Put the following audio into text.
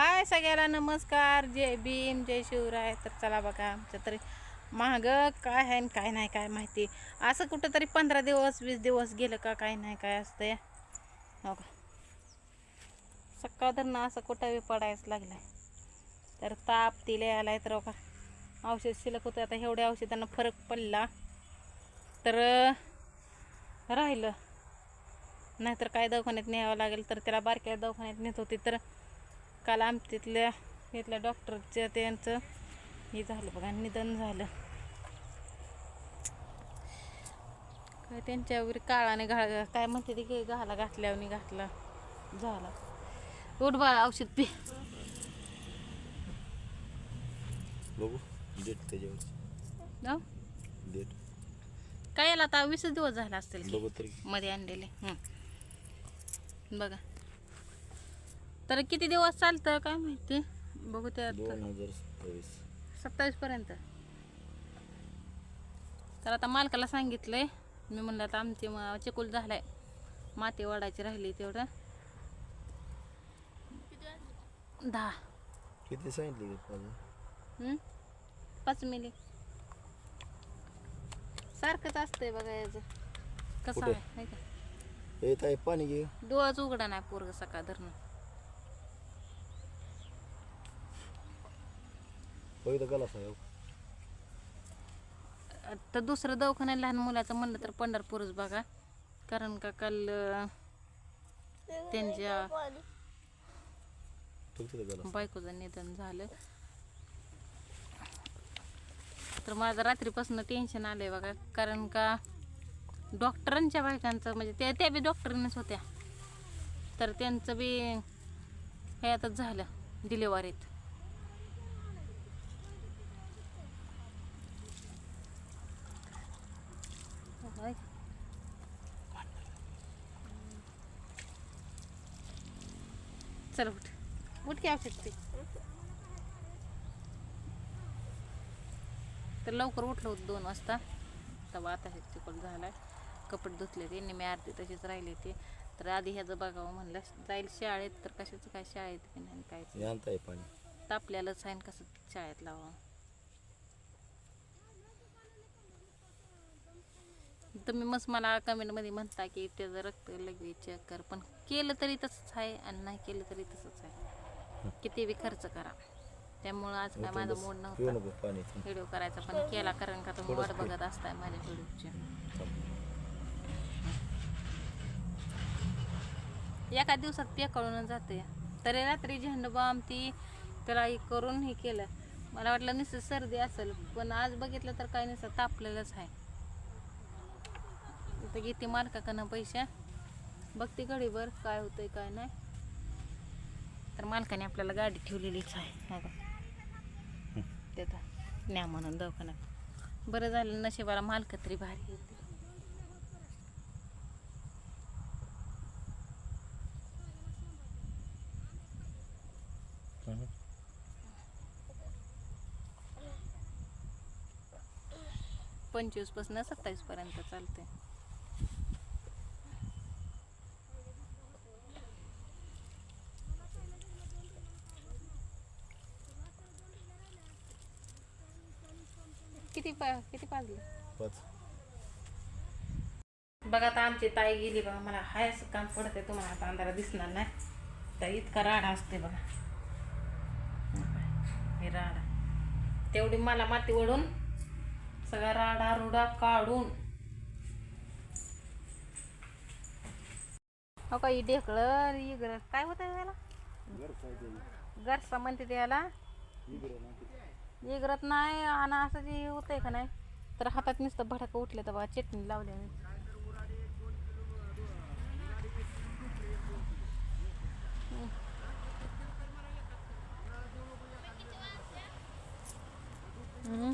हाय सगळ्याला नमस्कार. जय भीम जय शिवराय. तर चला बघा आमच्या तरी महागं काय आहे आणि काय नाही काय माहिती. असं कुठं तरी पंधरा दिवस वीस दिवस गेलं का काय नाही काय असतंय हो का? सकाळ तर ना असं कुठं बी पडायच लागलाय. तर ताप तिले आलाय तर हो का? औषध शिल्लक होतं. आता एवढ्या औषधांना फरक पडला तर राहिलं. नाहीतर काय दवाखान्यात न्यावं लागेल तर त्याला बारक्या दवाखान्यात नेत होती तर काल आम तिथल्या तिथल्या डॉक्टरचं त्यांचं हे झालं बघा निधन झालं. काय त्यांच्यावर काळाने घा काय म्हणते ते की घाला घातल्यावर घातला झाला. उठ बाळा औषध पी. बघू डेट त्याच्यावरची. जाऊ डेट. काय याला आता वीस दिवस झाला असतील मध्ये आणलेले. बघा. तर किती दिवस चालतं काय माहिती? बघू ते दोन हजार सत्तावीस. सत्तावीस पर्यंत तर आता मालकाला सांगितलंय मी म्हणलं आता आमची म- चिकूल झालाय. माती वाढायची राहिली तेवढं. दहा. किती सांगितले की पाहिजे हं? पाच मिली. सारखंच असतंय बघा याचं. कसं कुठे? आहे हाय का? हे ताई पाणी घे. डोळाच उघडा नाही पोरग सकाळ धरणं. बघितलं गलास आहे हो. तर दुसरं दवाखान्यात लहान मुलाचं म्हणलं तर पंढरपूरच बघा. कारण का काल अं, त्यांच्या बायकोचं निधन झालं. तर माझं रात्रीपासून टेन्शन आलंय बघा. कारण का डॉक्टरांच्या बायकांचं म्हणजे त्या त्या बी डॉक्टरीनच होत्या. तर त्यांचं बी हे आताच झालं डिलेवरीत होय. चल उठ तर लवकर उठलो होतो दोन वाजता. तेव्हा आता हे चिकल झालाय. कपडे धुतले ते निम्मे आरती तशीच राहिले ते तर आधी ह्याचं बघावं म्हणलं. जाईल शाळेत तर कशाचं काय शाळेत? काय? तापल्यालाच आहे कसं शाळेत लावावं? तुम्ही मस्त मला कमेंटमध्ये म्हणता की त्याचं रक्त लगेच चेक कर. पण केलं तरी तसंच आहे आणि नाही केलं तरी तसंच आहे. किती बी खर्च करा. त्यामुळं आज काय माझा मूड नव्हता. व्हिडिओ करायचा पण केला कारण का तुम्ही वाट बघत असताय माझ्या व्हिडिओची एका दिवसात पेकळून जाते. तरी रात्री झेंडूबाम ती त्याला हे करून हे केलं. मला वाटलं नुसतं सर्दी असेल पण आज बघितलं तर काय नुसतं तापलेलंच आहे. तर किती मालकाकडनं पैसे. बघते घडीभर काय होतंय काय नाही. तर मालकाने आपल्याला गाडी ठेवलेलीच आहे. का तिथं न्या म्हणून दवाखान्यात. बरं झालं नशिबाला मालक तरी भारी होती. पंचवीसपासून सत्तावीस पर्यंत चालते किती पा किती पाजले? पाच. बघा आता आमची ताई गेली बघा मला हाय असं काम पडते तुम्हाला आता अंधारा दिसणार नाही. तर इतका राडा असते बघा. हे राडा. तेवढी मला माती ओढून सगळा राडा रुडा काढून. हो का ही ढेकळं इगर काय होतं याला गरसा म्हणते ते याला इगरत नाही आणि असं जे होतंय का नाही तर हातात नुसतं भडक उठले तर बा चटणी लावली हम्म.